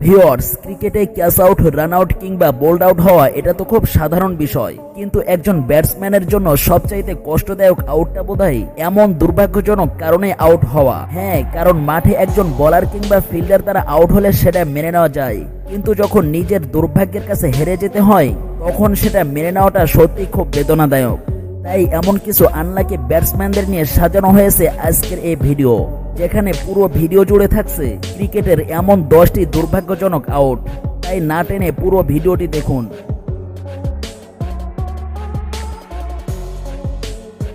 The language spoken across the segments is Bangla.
ভিওয়ার্স ক্রিকেটে ক্যাচ আউট রান আউট কিংবা বোল্ড আউট হওয়া, এটা তো খুব সাধারণ বিষয়। কিন্তু একজন ব্যাটসম্যানের জন্য সবচাইতে কষ্টদায়ক আউটটা বোধহয় এমন দুর্ভাগ্যজনক কারণে আউট হওয়া। হ্যাঁ কারণ মাঠে একজন বলার কিংবা ফিল্ডার দ্বারা আউট হলে সেটা মেনে নেওয়া যায়। কিন্তু যখন নিজের দুর্ভাগ্যের কাছে হেরে যেতে হয়, তখন সেটা মেনে নেওয়াটা সত্যি খুব বেদনাদায়ক। তাই এমন কিছু আনলাকি ব্যাটসম্যানদের নিয়ে সাজানো হয়েছে আজকের এই ভিডিও যেখানে পুরো ভিডিও জুড়ে থাকছে ক্রিকেটের এমন দশটি দুর্ভাগ্যজনক আউট। তাই না টেনে পুরো ভিডিওটি দেখুন।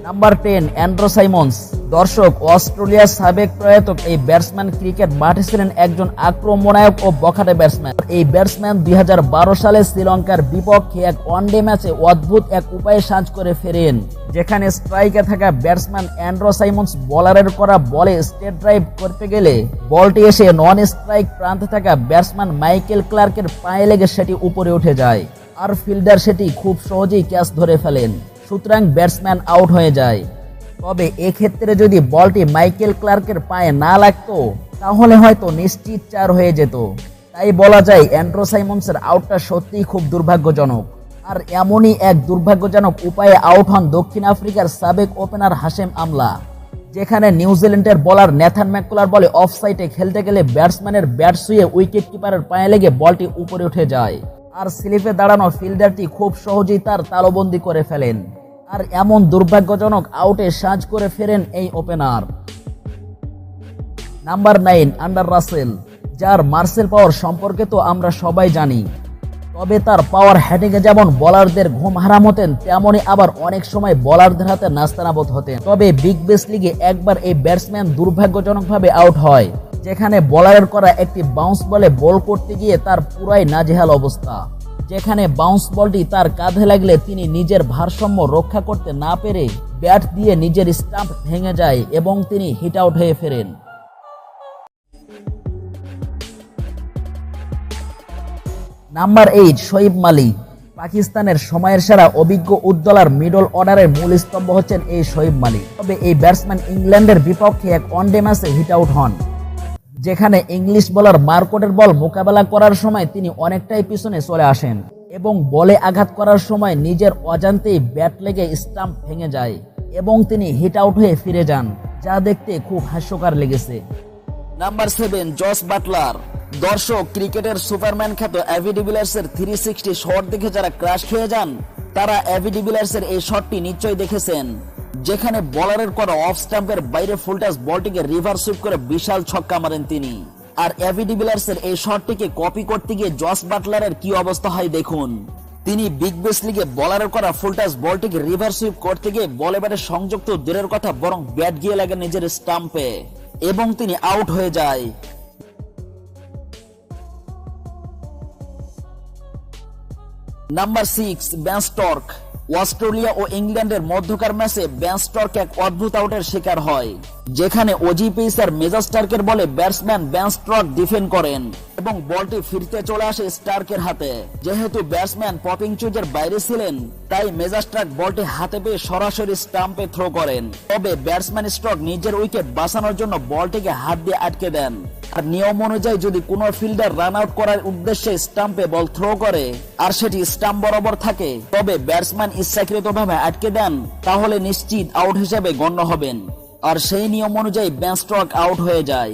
নাম্বার টেন অ্যান্ড্রো সাইমন্স দর্শক, অস্ট্রেলিয়ার সাবেক প্রয়াত এই ব্যাটসম্যান ক্রিকেট মাঠে ছিলেন একজন আক্রমণায়ক ও বখাটে ব্যাটসম্যান। এই ব্যাটসম্যান দু হাজার বারো সালে শ্রীলঙ্কার বিপক্ষে এক ওয়ানডে ম্যাচে অদ্ভুত এক উপায়ে সাজ করে ফেরেন। যেখানে স্ট্রাইকে থাকা ব্যাটসম্যান অ্যান্ড্রো সাইমন্স বলারের করা বলে স্টেট ড্রাইভ করতে গেলে বলটি এসে নন স্ট্রাইক প্রান্তে থাকা ব্যাটসম্যান মাইকেল ক্লার্কের পায়ে লেগে সেটি উপরে উঠে যায় আর ফিল্ডার সেটি খুব সহজেই ক্যাচ ধরে ফেলেন। সুতরাং ব্যাটসম্যান আউট হয়ে যায়। তবে এক্ষেত্রে যদি বলটি মাইকেল ক্লার্কের পায়ে না লাগতো, তাহলে হয়তো নিশ্চিত চার হয়ে যেত। তাই বলা যায়, অ্যান্ড্রো সাইমন্সের আউটটা সত্যিই খুব দুর্ভাগ্যজনক। আর এমনই এক দুর্ভাগ্যজনক উপায়ে আউট হন দক্ষিণ আফ্রিকার সাবেক ওপেনার হাশেম আমলা, যেখানে নিউজিল্যান্ডের বলার ন্যাথান ম্যাকুলার বলে অফ সাইডে খেলতে গেলে ব্যাটসম্যানের ব্যাট শুয়ে উইকেট কিপারের পায়ে লেগে বলটি উপরে উঠে যায়। আর স্লিপে দাঁড়ানো ফিল্ডারটি খুব সহজেই তার তালবন্দি করে ফেলেন। আর এমন দুর্ভাগ্যজনক আউটে সাজ করে ফেরেন এই opener number nine Andre Russell যার মার্সেল পাওয়ার সম্পর্কে তো আমরা সবাই জানি, তবে তার পাওয়ার হ্যাটিংয়ে যেমন বলারদের ঘুম হারাম হতেন তেমনই আবার অনেক সময় বলারদের হাতে নাস্তানাবোধ হতেন। তবে বিগ বেস লিগে একবার এই ব্যাটসম্যান দুর্ভাগ্যজনকভাবে আউট হয়, যেখানে বলারের করা একটি বাউন্স বলে বল করতে গিয়ে তার পুরাই নাজেহাল অবস্থা। যেখানে বাউন্স বলটি তার কাঁধে লাগলে তিনি নিজের ভারসাম্য রক্ষা করতে না পেরে ব্যাট দিয়ে নিজের স্টাম্প ভেঙে যায় এবং তিনি হিট আউট হয়ে ফেরেন। নাম্বার এইট শহীব মালি পাকিস্তানের সময়ের সেরা অভিজ্ঞ উজ্জ্বলার মিডল অর্ডারের মূল স্তম্ভ হচ্ছেন এই শহীব মালি তবে এই ব্যাটসম্যান ইংল্যান্ডের বিপক্ষে এক ওয়ানডে ম্যাচে হিট আউট হন। যেখানে ইংলিশ বলার মার্কোটের বল মোকাবেলা করার সময় তিনি অনেকটাই পিছনে চলে আসেন এবং বলে আঘাত করার সময় নিজের অজান্তেই ব্যাট লেগে স্টাম্প ভেঙে যায় এবং তিনি হিট আউট হয়ে ফিরে যান, যা দেখতে খুব হাস্যকর লেগেছে। Number seven, Jos Buttler. দর্শক, ক্রিকেটের সুপারম্যান খ্যাত অ্যাভি ডিভিলিয়ার্স এর থ্রি সিক্সটি শট দেখে যারা ক্রাশ হয়ে যান, তারা অ্যাভি ডিভিলিয়ার্স এর এই শটটি নিশ্চয়ই দেখেছেন। যেখানে বলারের করা অফ স্টাম্পের বাইরে ফুলটাস বলটিকে রিভার সুইপ করে বিশাল ছক্কা মারেন তিনি। আর ডিভিলিয়ার্স এর এই শটটিকে কপি করতে গিয়ে জস বাটলারের কি অবস্থা হয় দেখুন। তিনি বিগ বেস লিগে বলারের করা ফুলটাস বলটিকে রিভার সুইপ করতে গিয়ে বলে ব্যাটে সংযুক্ত দূরের কথা বরং ব্যাট গিয়ে লাগে নিজের স্টাম্পে এবং তিনি আউট হয়ে যায়। Number six Ben Stokes Australia ও ইংল্যান্ডের মধ্যকার ম্যাচে ব্যানস্টর্ক এক অদ্ভুত আউটের শিকার হয়। যেখানে ওজি পেসার মেজাস্টার্কের বলে ব্যাটসম্যান ব্যান স্ট্রক ডিফেন্ড করেন এবং বলটি ফিরতে চলে আসে স্টার্কের হাতে। যেহেতু ব্যাটসম্যান পপিং চুজের বাইরে ছিলেন, তাই মেজাস্টার্ক বলটি হাতে পেয়ে সরাসরি স্টাম্পে থ্রো করেন। তবে ব্যাটসম্যান স্ট্রক নিজের উইকেট বাঁচানোর জন্য বলটিকে হাত দিয়ে আটকে দেন। আর নিয়ম অনুযায়ী যদি কোনো ফিল্ডার রান আউট করার উদ্দেশ্যে স্টাম্পে বল থ্রো করে আর সেটি স্টাম্প বরাবর থাকে, তবে ব্যাটসম্যান ইচ্ছাকৃতভাবে আটকে দেন, তাহলে নিশ্চিত আউট হিসেবে গণ্য হবেন। আর সেই নিয়ম অনুযায়ী ব্যানস্ট্রক আউট হয়ে যায়।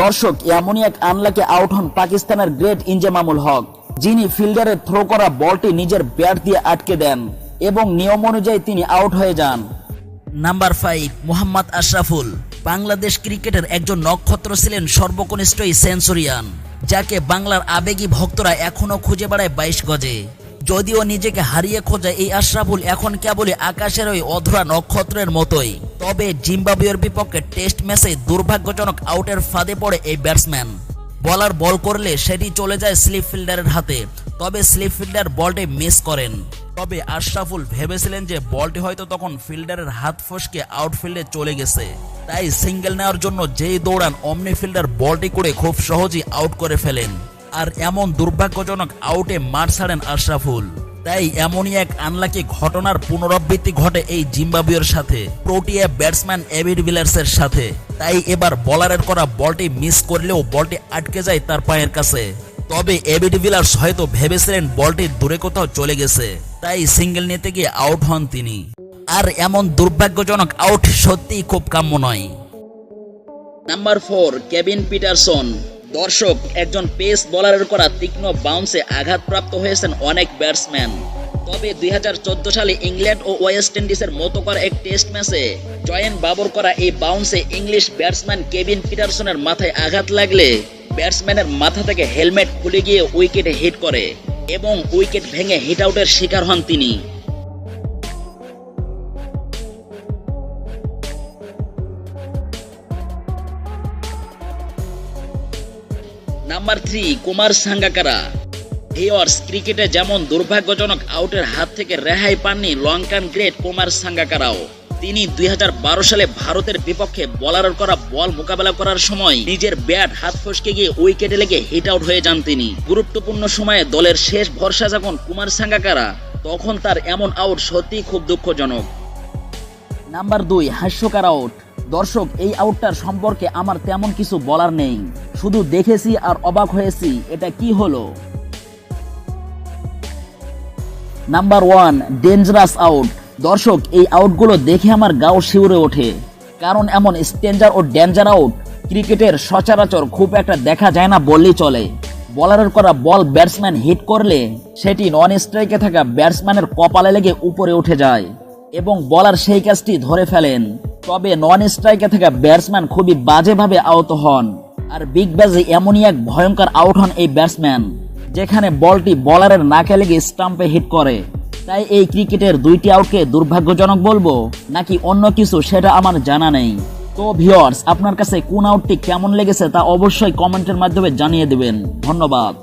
দর্শক, এমনই এক আনলাকে আউট হন পাকিস্তানের গ্রেট ইনজেমামুল হক যিনি ফিল্ডারের থ্রো করা বলটি নিজের ব্যাট দিয়ে আটকে দেন এবং নিয়ম অনুযায়ী তিনি আউট হয়ে যান। নাম্বার ফাইভ মোহাম্মদ আশরাফুল বাংলাদেশ ক্রিকেটের একজন নক্ষত্র ছিলেন সর্বকনিষ্ঠ এই সেঞ্চুরিয়ান, যাকে বাংলার আবেগী ভক্তরা এখনও খুঁজে বেড়ায় বাইশ গজে। যদিও নিজেকে হারিয়ে খোঁজা এই আশরাফুল এখন কেবলই আকাশের ওই অধরা নক্ষত্রের মতোই। তবে জিম্বাবুয়ের বিপক্ষে টেস্ট ম্যাচে দুর্ভাগ্যজনক আউটের ফাঁদে পড়ে এই ব্যাটসম্যান। বলার বল করলে সেটি চলে যায় স্লিপ ফিল্ডারের হাতে, তবে স্লিপ ফিল্ডার বলটি মিস করেন। তবে আশরাফুল ভেবেছিলেন যে বলটি হয়তো তখন ফিল্ডারের হাত ফসকে আউটফিল্ডে চলে গেছে। তাই সিঙ্গেল নেওয়ার জন্য যেই দৌড়ান, অমনি ফিল্ডার বলটি করে খুব সহজেই আউট করে ফেলেন। আর এমন দুর্ভাগ্যজনক আউটে মার ছাড়েন আশরাফুল। তাই এমনই এক আনলাকি ঘটনার পুনরাবৃত্তি ঘটে এই জিম্বাবুয়ের সাথে প্রোটিয়া ব্যাটসম্যান এভিড ভিলার্সের সাথে। তাই এবার বলারের করা বলটি মিস করলেও বলটি আটকে যায় তার পায়ের কাছে। তবে এভিড ভিলার্স হয়তো ভেবেছিলেন বলটি দূরে কোথাও চলে গেছে। তাই সিঙ্গেল নিতে গিয়ে আউট হন তিনি। আর এমন দুর্ভাগ্যজনক আউট সত্যিই খুব কাম্য নয়। Number four, Kevin Pietersen. দর্শক, একজন পেস বোলারের করা তীক্ষ্ণ বাউন্সে আঘাতপ্রাপ্ত হয়েছেন অনেক ব্যাটসম্যান তবে দুই হাজার চোদ্দ সালে ইংল্যান্ড ও ওয়েস্ট ইন্ডিজের মতো করা এক টেস্ট ম্যাচে জয়েন বাবর করা এই বাউন্সে ইংলিশ ব্যাটসম্যান কেভিন পিটারসনের মাথায় আঘাত লাগলে ব্যাটসম্যানের মাথা থেকে হেলমেট খুলে গিয়ে উইকেটে হিট করে এবং উইকেট ভেঙে হিট আউটের শিকার হন তিনি। Number three, Kumar Sangakkara. Viewers ক্রিকেটে যেমন দুর্ভাগ্যজনক আউটের হাত থেকে রেহাই পাননি লঙ্কান গ্রেট কুমার সাঙ্গাকারাও। তিনি দুই হাজার বারো সালে ভারতের বিপক্ষে বলারের করা বল মোকাবেলা করার সময় নিজের ব্যাট হাত ফসকে গিয়ে উইকেটে লেগে হিট আউট হয়ে যান তিনি। গুরুত্বপূর্ণ সময়ে দলের শেষ ভরসা যখন কুমার সাঙ্গাকারা, তখন তার এমন আউট সত্যিই খুব দুঃখজনক। নাম্বার দুই, হাস্যকার আউট। দর্শক, এই আউটটার সম্পর্কে আমার তেমন কিছু বলার নেই। শুধু দেখেছি আর অবাক হয়েছি, এটা কি হলো? নাম্বার ওয়ান ডেঞ্জারাস আউট দর্শক, এই আউটগুলো দেখে আমার গাও শিউরে ওঠে। কারণ এমন স্টেঞ্জার ও ডেঞ্জার আউট, ক্রিকেটের সচরাচর খুব একটা দেখা যায় না বললেই চলে। বলারের করা বল ব্যাটসম্যান হিট করলে, সেটি নন স্ট্রাইকে থাকা ব্যাটসম্যানের কপালে লেগে উপরে উঠে যায়। এবং বলার সেই কাজটি ধরে ফেলেন। তবে নন স্ট্রাইকে থাকা ব্যাটসম্যান খুবই বাজেভাবে আহত হন। আর বিগ ব্যাজে এমনই এক ভয়ঙ্কর আউট হন এই ব্যাটসম্যান যেখানে বলটি বলারের নাকে লেগে স্টাম্পে হিট করে। তাই এই ক্রিকেটের দুইটি আউটকে দুর্ভাগ্যজনক বলব, নাকি অন্য কিছু সেটা আমার জানা নেই? তো ভিওর্স আপনার কাছে কোন আউটটি কেমন লেগেছে তা অবশ্যই কমেন্টের মাধ্যমে জানিয়ে দেবেন। ধন্যবাদ।